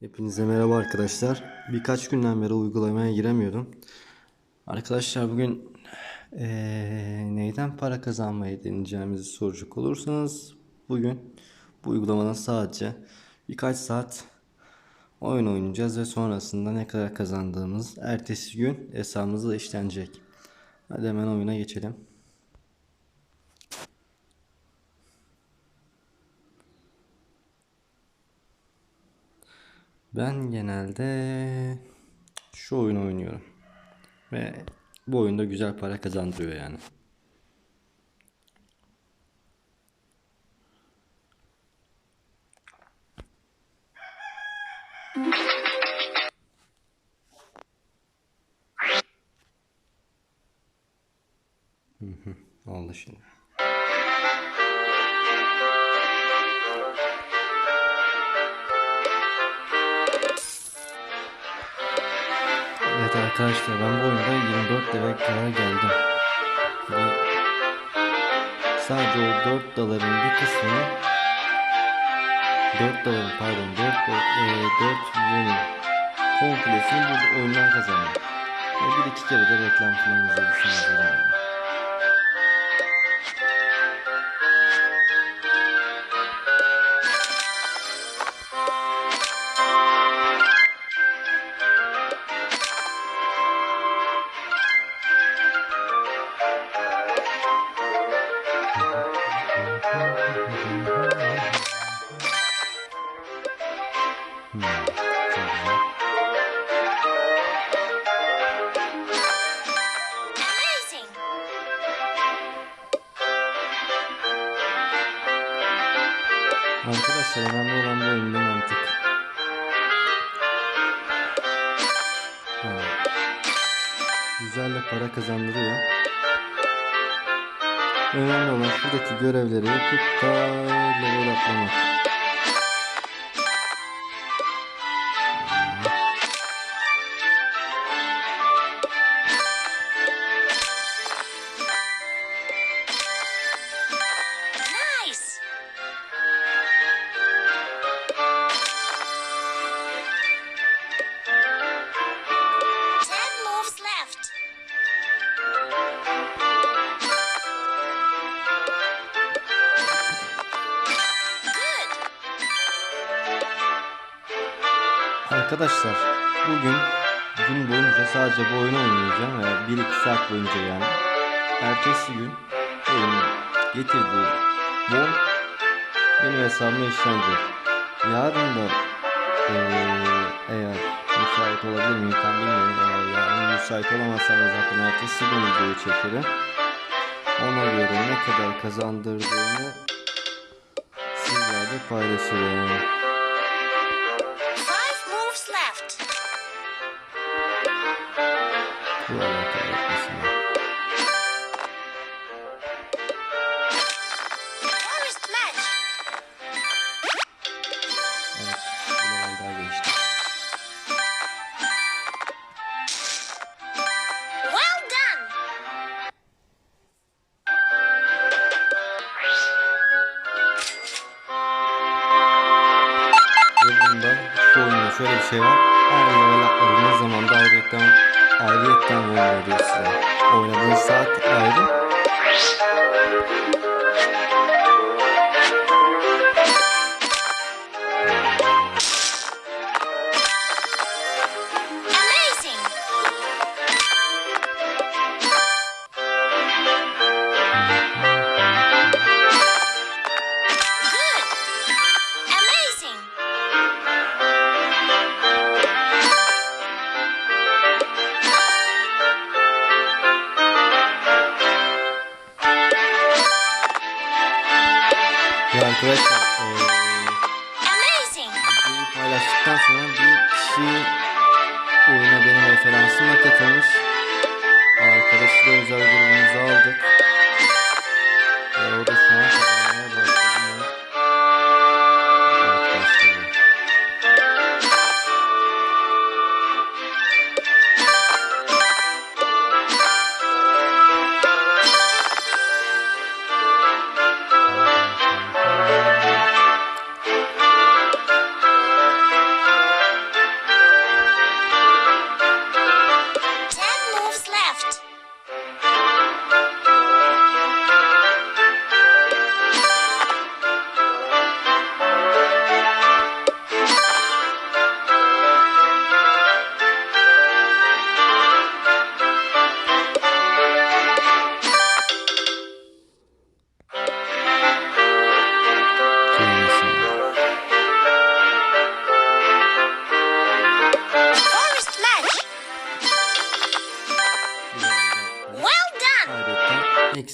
Hepinize merhaba arkadaşlar. Birkaç günden beri uygulamaya giremiyordum. Arkadaşlar bugün eee, neyden para kazanmayı deneyeceğimizi soracak olursanız bugün bu uygulamadan sadece birkaç saat oyun oynayacağız ve sonrasında ne kadar kazandığımız ertesi gün hesabımıza işlenecek. Hadi hemen oyuna geçelim. Ben genelde şu oyunu oynuyorum. Ve bu oyunda güzel para kazandırıyor yani. Hı hı, Oldu şimdi. Evet arkadaşlar ben bu oyunda 24 leve kadar geldim. Ve sadece o 4 doların bir kısmını 4 doların pardon 4 do- e, 4 won'un komplesini bu oyundan kazandım. Ve bir iki kere de reklam falan izlediyseniz Arkadaşlar önemli olan bu oyunda mantık. Evet. Güzel de para kazandırıyor. Önemli olan şuradaki görevleri yapıp da level atlamak. Arkadaşlar bugün gün boyunca sadece bu oyunu oynayacağım veya 1-2 saat boyunca yani. Ertesi gün oyunun getirdiği bon benim hesabıma işlenecek. Yarın da eee, eğer müsait olabilir miyim tam bilmiyorum. Eğer yarın müsait olamazsam zaten ertesi gün videoyu çekerim. Ona göre ne kadar kazandırdığımı sizlerle paylaşırım. Şey var. Her level atladığınız zaman da ayrıyetten, ayrıyetten veriyor size. Oynadığınız saat ayrı. Paylaştıktan sonra bir kişi oyuna benim referansımla katılmış. Arkadaşı da özel grubumuza aldık.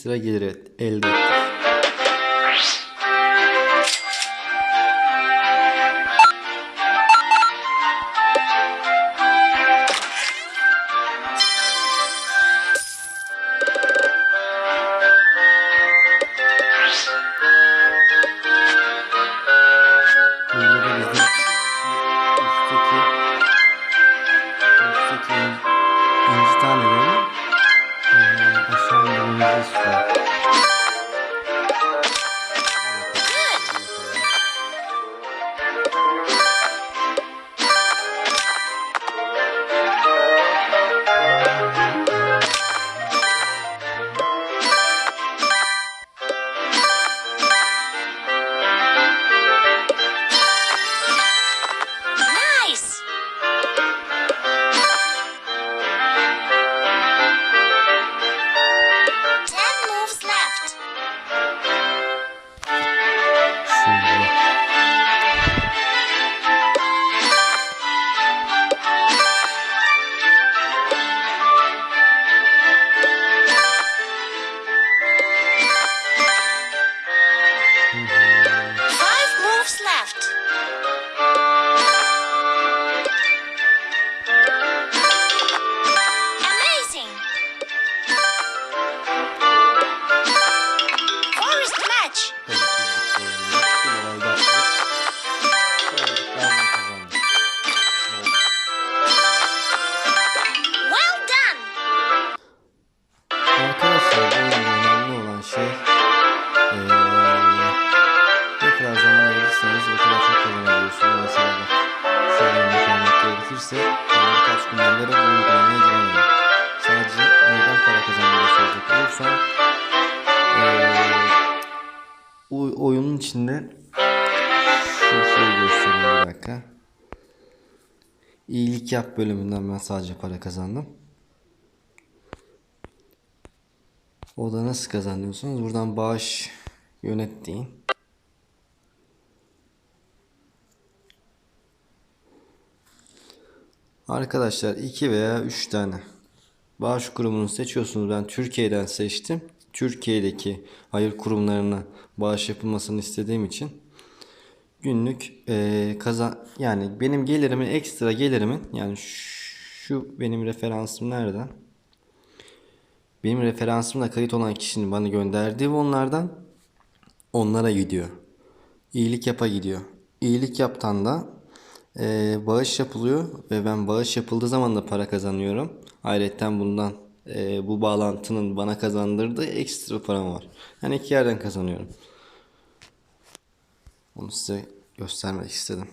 Ekstra gelir et- elde ettik. O oyunun içinde şu şeyi göstereyim bir dakika. İyilik yap bölümünden ben sadece para kazandım. O da nasıl kazanıyorsunuz? Buradan bağış yönet deyin. Arkadaşlar 2 veya 3 tane bağış kurumunu seçiyorsunuz. Ben Türkiye'den seçtim. Türkiye'deki hayır kurumlarına bağış yapılmasını istediğim için günlük eee kazan yani benim gelirimin ekstra gelirimin yani şu benim referansım nereden? Benim referansımla kayıt olan kişinin bana gönderdiği onlardan onlara gidiyor. İyilik yapa gidiyor. İyilik yaptan da eee, bağış yapılıyor ve ben bağış yapıldığı zaman da para kazanıyorum. Ayrıca bundan eee, bu bağlantının bana kazandırdığı ekstra param var. Yani iki yerden kazanıyorum. Onu size göstermek istedim.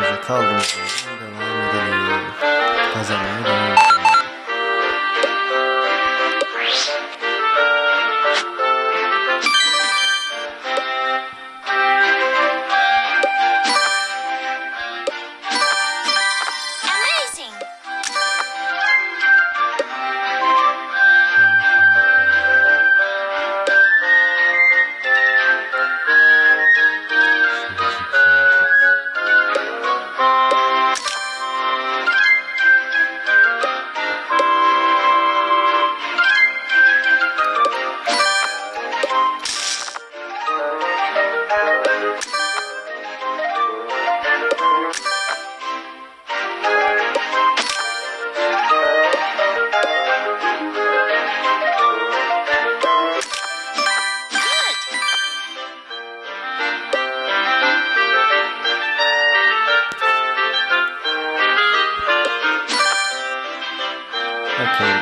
Evet, kaldığımız yerden devam edelim. Kazanmaya devam Bakalım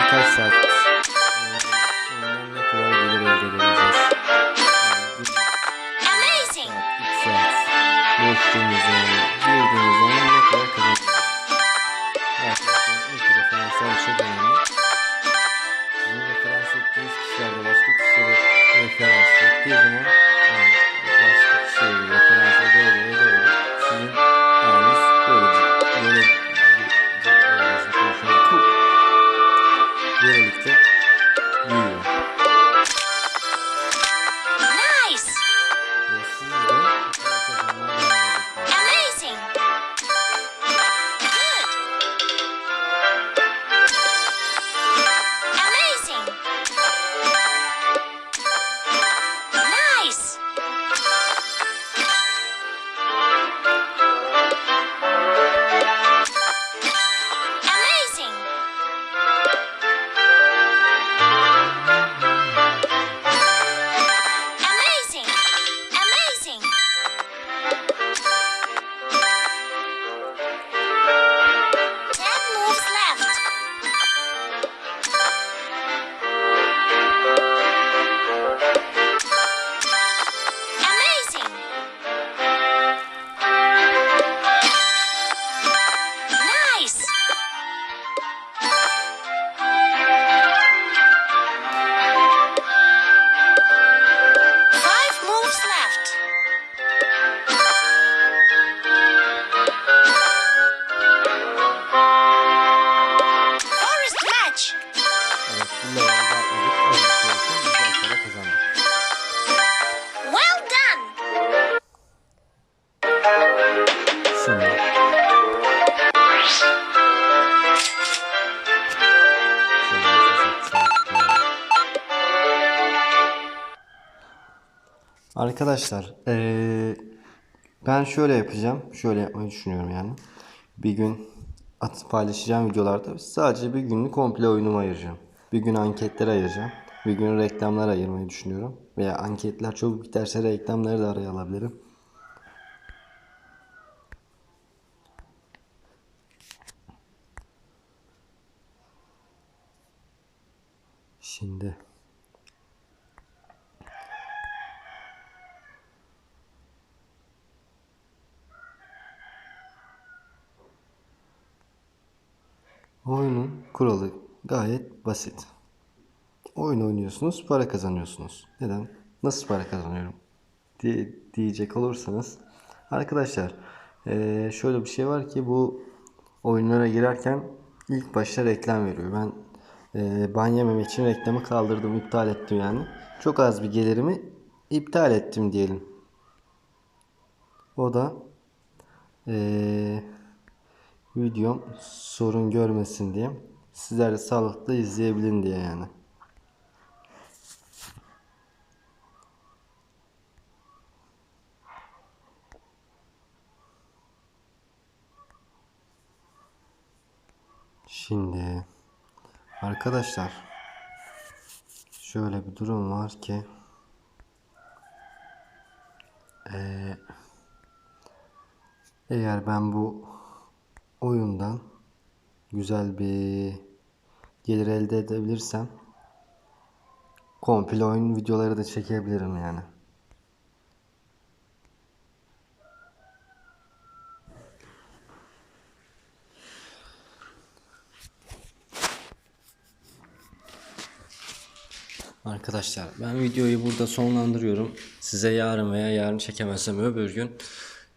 birkaç saat ondan Arkadaşlar eee, ben şöyle yapacağım. Şöyle yapmayı düşünüyorum yani. Bir gün at paylaşacağım videolarda sadece bir günlük komple oyunumu ayıracağım. Bir gün anketlere ayıracağım. Bir gün reklamlara ayırmayı düşünüyorum. Veya anketler çok biterse reklamları da araya alabilirim. Şimdi Oyunun kuralı gayet basit. Oyun oynuyorsunuz, para kazanıyorsunuz. Neden? Nasıl para kazanıyorum? diye diyecek olursanız. Arkadaşlar, şöyle bir şey var ki bu oyunlara girerken ilk başta reklam veriyor. Ben eee ban yememek için reklamı kaldırdım, iptal ettim yani. Çok az bir gelirimi iptal ettim diyelim. O da videom sorun görmesin diye. Sizler de sağlıklı izleyebilin diye yani. Şimdi arkadaşlar şöyle bir durum var ki eğer ben bu oyundan güzel bir gelir elde edebilirsem komple oyun videoları da çekebilirim yani. Arkadaşlar ben videoyu burada sonlandırıyorum. Size yarın veya yarın çekemezsem öbür gün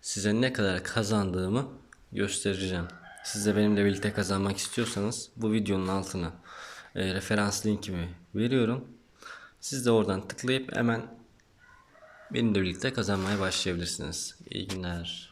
size ne kadar kazandığımı göstereceğim. Siz de benimle birlikte kazanmak istiyorsanız bu videonun altına e, referans linkimi veriyorum. Siz de oradan tıklayıp hemen benimle birlikte kazanmaya başlayabilirsiniz. İyi günler.